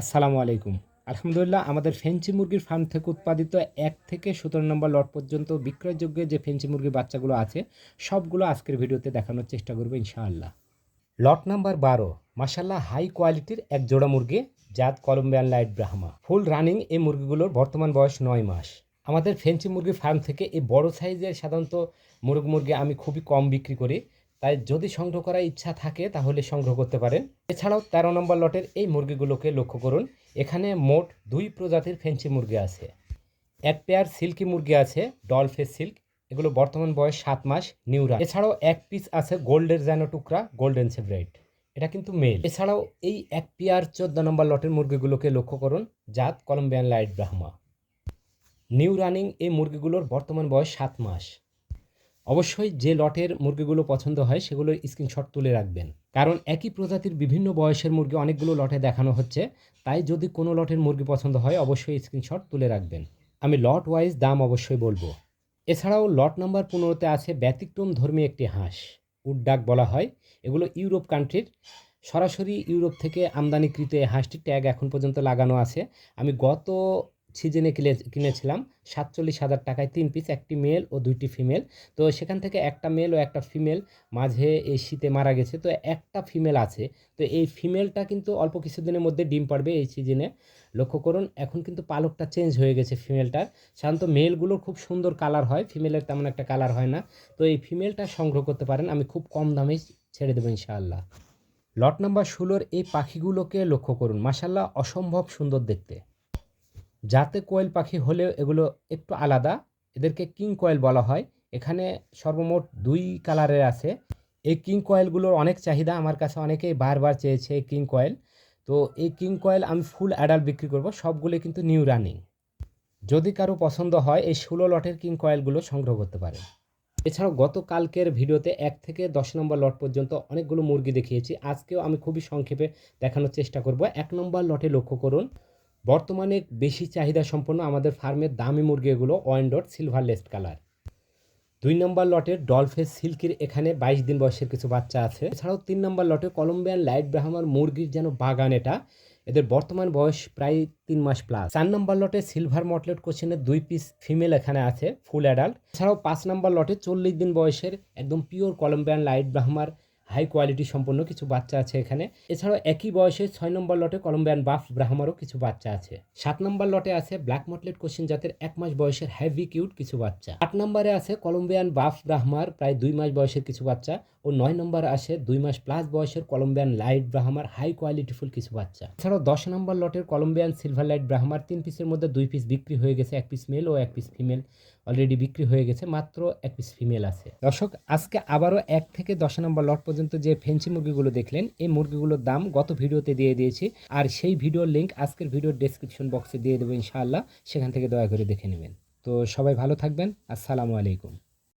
আসসালামু আলাইকুম। আলহামদুলিল্লাহ, আমাদের ফেঞ্চি মুরগির ফার্ম থেকে উৎপাদিত এক থেকে সতেরো নম্বর লট পর্যন্ত বিক্রয়যোগ্য যে ফেঞ্চি মুরগির বাচ্চাগুলো আছে, সবগুলো আজকের ভিডিওতে দেখানোর চেষ্টা করব ইনশাআল্লাহ। লট নাম্বার বারো মাসাল্লাহ হাই কোয়ালিটির এক জোড়া মুরগি, জাত Colombian light Brahma. Full running এই মুরগিগুলোর বর্তমান বয়স নয় মাস। আমাদের ফেঞ্চি মুরগির ফার্ম থেকে এই বড় সাইজের সাধারণত মুরগ মুরগি আমি খুবই কম বিক্রি করি। তাই যদি সংগ্রহ করার ইচ্ছা থাকে, তাহলে সংগ্রহ করতে পারেন। এছাড়াও তেরো নম্বর লটের এই মুরগিগুলোকে লক্ষ্য করুন। এখানে মোট দুই প্রজাতির ফেঞ্চি মুরগি আছে। এক পেয়ার সিল্কি মুরগি আছে ডলফেস সিল্ক। এগুলো বর্তমান বয়স সাত মাস নিউরা এছাড়াও এক পিস আছে গোল্ডের যেন টুকরা, গোল্ডেন সেভরাইট এটা কিন্তু মেল। এছাড়াও এই এক পেয়ার চোদ্দ নম্বর লটের মুরগিগুলোকে লক্ষ্য করুন, জাত Colombian light Brahma. New running এই মুরগিগুলোর বর্তমান বয়স সাত মাস। অবশ্যই যে লটের মুরগিগুলো পছন্দ হয় সেগুলোর স্ক্রিনশট তুলে রাখবেন। কারণ একই প্রজাতির বিভিন্ন বয়সের মুরগি অনেকগুলো লটে দেখানো হচ্ছে, তাই যদি কোনো লটের মুরগি পছন্দ হয়, অবশ্যই স্ক্রিনশট তুলে রাখবেন। আমি লট ওয়াইজ দাম অবশ্যই বলব। এছাড়াও লট নাম্বার পনেরোতে আছে ব্যতিক্রম ধর্মী একটি হাঁস। উড্ডাক বলা হয়। এগুলো ইউরোপ কান্ট্রির সরাসরি ইউরোপ থেকে আমদানিকৃত এই হাঁসটির ট্যাগ এখন পর্যন্ত লাগানো আছে। আমি গত সিজনে কিনে, কিনেছিলাম। সাতচল্লিশ হাজার টাকায় তিন পিস একটি মেল ও দুইটি ফিমেল তো সেখান থেকে একটা মেল ও একটা ফিমেল মাঝে এই শীতে মারা গেছে। তো একটা ফিমেল আছে। তো এই ফিমেলটা কিন্তু অল্প কিছুদিনের মধ্যে ডিম পারবে এই সিজনে লক্ষ্য করুন, এখন কিন্তু পালকটা চেঞ্জ হয়ে গেছে ফিমেলটার সাধারণত মেলগুলোর খুব সুন্দর কালার হয় ফিমেলের তেমন একটা কালার হয় না। তো এই ফিমেলটা সংগ্রহ করতে পারেন, আমি খুব কম দামেই ছেড়ে দেবো ইনশাআল্লাহ। লট নাম্বার ষোলোর এই পাখিগুলোকে লক্ষ্য করুন। মাসাল্লাহ অসম্ভব সুন্দর দেখতে। জাতে কোয়েল পাখি হলেও এগুলো একটু আলাদা, এদেরকে কিং কোয়েল বলা হয়। এখানে সর্বমোট দুই কালারের আছে। এই কিং কয়েলগুলোর অনেক চাহিদা, আমার কাছে অনেকেই বারবার চেয়েছে এই কিং কয়েল। তো এই কিং কয়েল আমি ফুল অ্যাডাল্ট বিক্রি করব সবগুলো কিন্তু নিউ রানিং। যদি কারও পছন্দ হয়, এই ষোলো লটের কিং কয়েলগুলো সংগ্রহ করতে পারে। এছাড়াও গতকালকের ভিডিওতে এক থেকে দশ নম্বর লট পর্যন্ত অনেকগুলো মুরগি দেখিয়েছি। আজকেও আমি খুবই সংক্ষেপে দেখানোর চেষ্টা করব। এক নম্বর লটে লক্ষ্য করুন বর্তমানে বেশি চাহিদা সম্পন্ন আমাদের ফার্মের দামি মুরগি এগুলো ওয়াইন্ডট সিলভার লেস্ট কালার। দুই নম্বর লটের ডলফেস সিল্কির এখানে বাইশ দিন বয়সের কিছু বাচ্চা আছে। এছাড়াও তিন নম্বর লটে কলম্বিয়ান লাইট ব্রাহ্মার মুরগির যেন বাগান এটা, এদের বর্তমান বয়স প্রায় তিন মাস প্লাস চার নম্বর লটে সিলভার মটলেট কোচিনের দুই পিস ফিমেল এখানে আছে ফুল অ্যাডাল্ট এছাড়াও পাঁচ নম্বর লটে চল্লিশ দিন বয়সের একদম পিওর কলম্বিয়ান লাইট ব্রাহ্মার হাই কোয়ালিটি সম্পন্ন কিছু বাচ্চা আছে এখানে। এছাড়াও একই বয়সে ছয় নম্বর লটে কলম্বিয়ান বাফ ব্রাহ্মারও কিছু বাচ্চা আছে। সাত নম্বর লটে আছে ব্ল্যাক মটলেট কোশ্চেন জাতের এক মাস বয়সের হ্যাভি কিউট কিছু বাচ্চা। আট নম্বরে আছে কলম্বিয়ান বাফ ব্রাহ্মার প্রায় দুই মাস বয়সের কিছু বাচ্চা ও নয় নম্বরে আসে দুই মাস প্লাস বয়সের কলম্বিয়ান লাইট ব্রাহ্মার হাই কোয়ালিটিফুল কিছু বাচ্চা। এছাড়াও দশ নম্বর লটের কলম্বিয়ান সিলভার লাইট ব্রাহ্মার তিন পিসের মধ্যে দুই পিস বিক্রি হয়ে গেছে, এক পিস মেল ও এক পিস ফিমেল। অলরেডি বিক্রি হয়ে গেছে, মাত্র এক পিস ফিমেল আছে। দর্শক, আজকে আবারও এক থেকে দশ নম্বর লট পর্যন্ত যে ফেন্সি মুরগিগুলো দেখলেন, এই মুরগিগুলোর দাম গত ভিডিওতে দিয়ে দিয়েছি। আর সেই ভিডিওর লিঙ্ক আজকের ভিডিওর ডেসক্রিপশন বক্সে দিয়ে দেবো ইনশাআল্লাহ। সেখান থেকে দয়া করে দেখে নেবেন। তো সবাই ভালো থাকবেন। আসসালামু আলাইকুম।